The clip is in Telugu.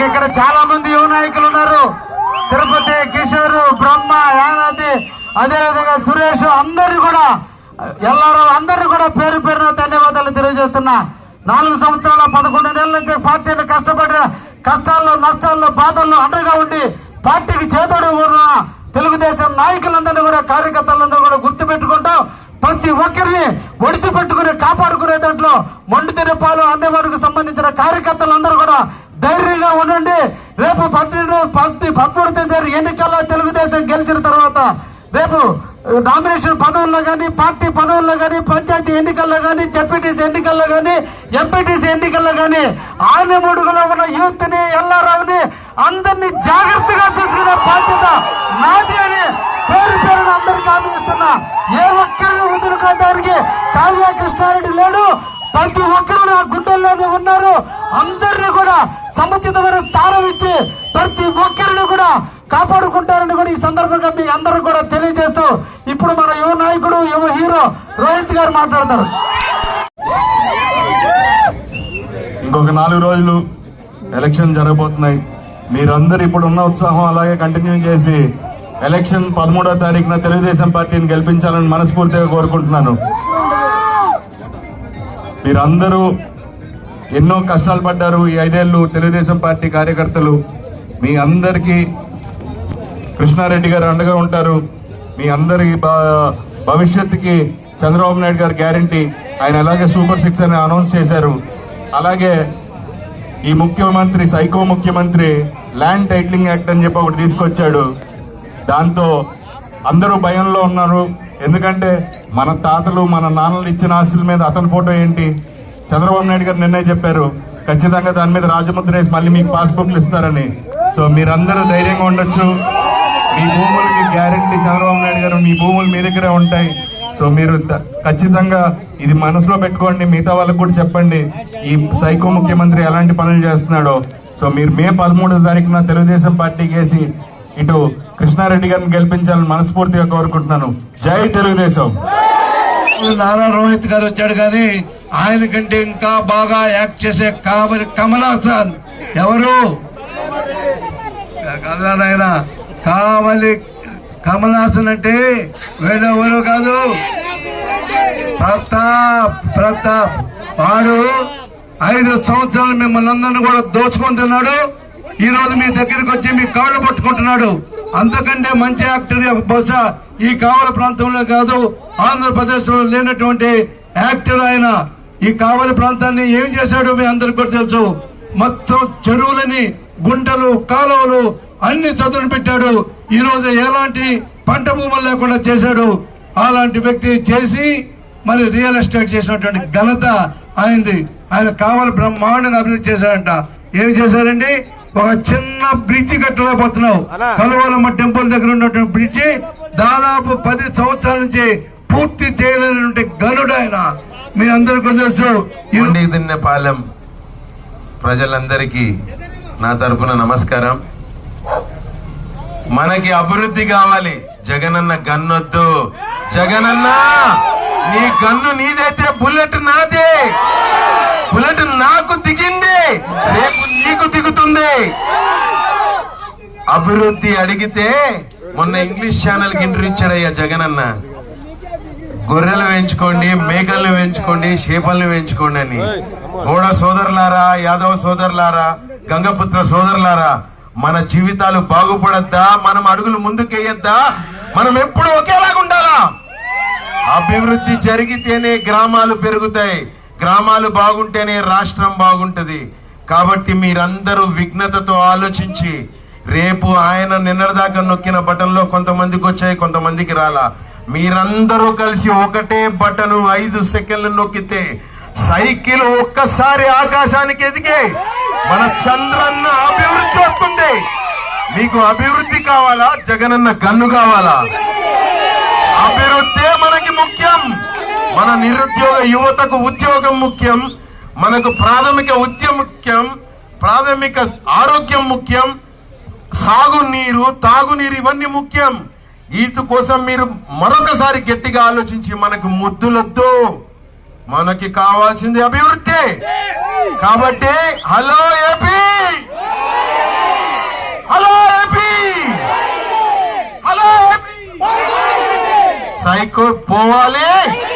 చాలా మంది యువ నాయకులు ఉన్నారు. తిరుపతి కిషోర్ బ్రహ్మ యానాది అదేవిధంగా సురేష్ అందరు కూడా ఎల్లారో అందరు కూడా పేరు పేరున ధన్యవాదాలు తెలియజేస్తున్నా. నాలుగు సంవత్సరాల పదకొండు నెలల నుంచి పార్టీని కష్టపడిన కష్టాల్లో నష్టాల్లో బాధల్లో అండగా ఉండి పార్టీకి చేతడు ఉన్న తెలుగుదేశం నాయకులందరినీ కూడా కార్యకర్తలందరూ కూడా గుర్తుపెట్టుకుంటూ ప్రతి ఒక్కరిని ఒడిసి పెట్టుకుని కాపాడుకునే దాంట్లో మొండి తిరుపాలు అందేవాడికి సంబంధించిన కార్యకర్తలందరూ కూడా ధైర్యంగా ఉండండి. రేపు పద్దెనిమిది పద్ది పదమూడు తేదీ ఎన్నికల్లో తెలుగుదేశం గెలిచిన తర్వాత రేపు నామినేషన్ పదవుల్లో కానీ పార్టీ పదవుల్లో కానీ పంచాయతీ ఎన్నికల్లో కానీ జడ్పీటీసీ ఎన్నికల్లో కానీ ఎంపీటీసీ ఎన్నికల్లో కానీ ఆనమూడుగులో ఉన్న యూత్ని ఎల్లారావుని అందరినీ జాగ్రత్తగా చూసుకునే బాధ్యత నాది అని పేరు పేరున అందరికీ హామీ ఇస్తున్నా ఏ ఒక్కరిని వదులుకోవడానికి కావ్య కృష్ణారెడ్డి లేడు ప్రతి ఒక్కరు నా గుండెల్లోనే ఉన్నారు అందరిని కూడా సముచితమైన స్థానం ఇచ్చి ప్రతి ఒక్కరిని కూడా కాపాడుకుంటారని కూడా ఈ సందర్భంగా మీ అందరూ కూడా తెలియజేస్తూ ఇప్పుడు మన యువ నాయకుడు యువ హీరో రోహిత్ గారు మాట్లాడతారు. ఇంకొక నాలుగు రోజులు ఎలక్షన్ జరగబోతున్నాయి. మీరందరూ ఇప్పుడు ఉన్న ఉత్సాహం అలాగే కంటిన్యూ చేసి ఎలక్షన్ పదమూడో తారీఖున తెలుగుదేశం పార్టీని గెలిపించాలని మనస్ఫూర్తిగా కోరుకుంటున్నాను. మీరందరూ ఎన్నో కష్టాలు పడ్డారు ఈ ఐదేళ్ళు తెలుగుదేశం పార్టీ కార్యకర్తలు. మీ అందరికీ కృష్ణారెడ్డి గారు అండగా ఉంటారు. మీ అందరి భ- భవిష్యత్తుకి చంద్రబాబు నాయుడు గారు గ్యారంటీ. ఆయన అలాగే సూపర్ సిక్స్ అని అనౌన్స్ చేశారు. అలాగే ఈ ముఖ్యమంత్రి సైకో ముఖ్యమంత్రి ల్యాండ్ టైటిలింగ్ యాక్ట్ అని చెప్పి ఒకటి తీసుకొచ్చాడు. దాంతో అందరూ భయంలో ఉన్నారు. ఎందుకంటే మన తాతలు మన నాన్నలు ఇచ్చిన ఆస్తుల మీద అతని ఫోటో ఏంటి? చంద్రబాబు నాయుడు గారు నిన్నే చెప్పారు ఖచ్చితంగా దాని మీద రాజముద్ర వేసి మళ్ళీ మీకు పాస్బుక్లు ఇస్తారని. సో మీరందరూ ధైర్యంగా ఉండొచ్చు. మీ భూములకి గ్యారంటీ చంద్రబాబు నాయుడు గారు మీ భూములు మీ దగ్గరే ఉంటాయి. సో మీరు ఖచ్చితంగా ఇది మనసులో పెట్టుకోండి మిగతా వాళ్ళకు కూడా చెప్పండి ఈ సైకో ముఖ్యమంత్రి ఎలాంటి పనులు చేస్తున్నాడో. సో మీరు మే పదమూడో తారీఖున తెలుగుదేశం పార్టీకి వేసి ఇటు కృష్ణారెడ్డి గారిని గెలిపించాలని మనస్ఫూర్తిగా కోరుకుంటున్నాను. జై తెలుగుదేశం. నారా రోహిత్ గారు వచ్చాడు కానీ ఆయన కంటే ఇంకా బాగా యాక్ట్ చేసే కావలి కమలాసన్ ఎవరు? కదా నాయన. కావలి కమలాసన్ అంటే వేరెవరు కాదు? ప్రతాప్ ప్రతాప్. వాడు ఐదు సంవత్సరాలు మిమ్మల్ని అందరిని కూడా దోచుకుంటున్నాడు. ఈ రోజు మీ దగ్గరికి వచ్చి మీ కాళ్ళు పట్టుకుంటున్నాడు. అంతకంటే మంచి యాక్టర్ బహుశా ఈ కావల ప్రాంతంలో కాదు ఆంధ్రప్రదేశ్లో లేనటువంటి యాక్టర్ ఆయన. ఈ కావలి ప్రాంతాన్ని ఏం చేశాడు మీ అందరికి కూడా తెలుసు. మొత్తం చెరువులని గుంటలు కాలువలు అన్ని చదువులు పెట్టాడు. ఈ రోజు ఎలాంటి పంట భూములు లేకుండా చేశాడు. అలాంటి వ్యక్తి చేసి మరి రియల్ ఎస్టేట్ చేసినటువంటి ఘనత ఆయనది. ఆయన కావాలి బ్రహ్మాండంగా అభివృద్ధి చేశాడంట. ఏమి చేశారండి? ఒక చిన్న బ్రిడ్జి కట్టలేకపోతున్నావు. కలవాలమ్మ టెంపుల్ దగ్గర ఉన్నటువంటి బ్రిడ్జి దాదాపు పది సంవత్సరాల నుంచి పూర్తి చేయలేనటువంటి గనుడు ఆయన. మీరందరూ కొందరు ఉండి దిన్నపాలెం ప్రజలందరికీ నా తరపున నమస్కారం. మనకి అభివృద్ధి కావాలి. జగనన్న గన్నొద్దు. జగనన్న నీ గన్ను నీదైతే బుల్లెట్ నాదే. బుల్లెట్ నాకు దిగింది. రేపు నీకు దిగుతుంది. అభివృద్ధి అడిగితే మొన్న ఇంగ్లీష్ ఛానల్కి ఇంటర్వ్యూ ఇచ్చాడయ్యా జగనన్న. గొర్రెలు పెంచుకోండి మేకలను పెంచుకోండి చేపలను పెంచుకోండి అని. గోడ సోదరులారా యాదవ సోదరులారా గంగపుత్ర సోదరులారా మన జీవితాలు బాగుపడద్దా? మనం అడుగులు ముందుకేయద్దా మనం ఎప్పుడు ఒకేలాగా ఉండాలా? అభివృద్ధి జరిగితేనే గ్రామాలు పెరుగుతాయి. గ్రామాలు బాగుంటేనే రాష్ట్రం బాగుంటది. కాబట్టి మీరందరూ విఘ్నతతో ఆలోచించి రేపు ఆయన నిన్నటిదాకా నొక్కిన బటన్లో కొంతమందికి వచ్చాయి కొంతమందికి రాలా. మీరందరూ కలిసి ఒకటే బటను ఐదు సెకండ్లు నొక్కితే సైకిల్ ఒక్కసారి ఆకాశానికి ఎదిగే మన చంద్రన్న అభివృద్ధి వస్తుంది. మీకు అభివృద్ధి కావాలా? జగనన్న గన్ను కావాలా? అభివృద్ధి మనకి ముఖ్యం. మన నిరుద్యోగ యువతకు ఉద్యోగం ముఖ్యం. మనకు ప్రాథమిక ఉద్యమ ముఖ్యం. ప్రాథమిక ఆరోగ్యం ముఖ్యం. సాగునీరు తాగునీరు ఇవన్నీ ముఖ్యం. ఈత కోసం మీరు మరొకసారి గట్టిగా ఆలోచించి మనకు ముద్దులొద్దు. మనకి కావాల్సింది అభివృద్ధి. కాబట్టి hello AP! Hello AP! Hello AP! Psycho పోవాలి.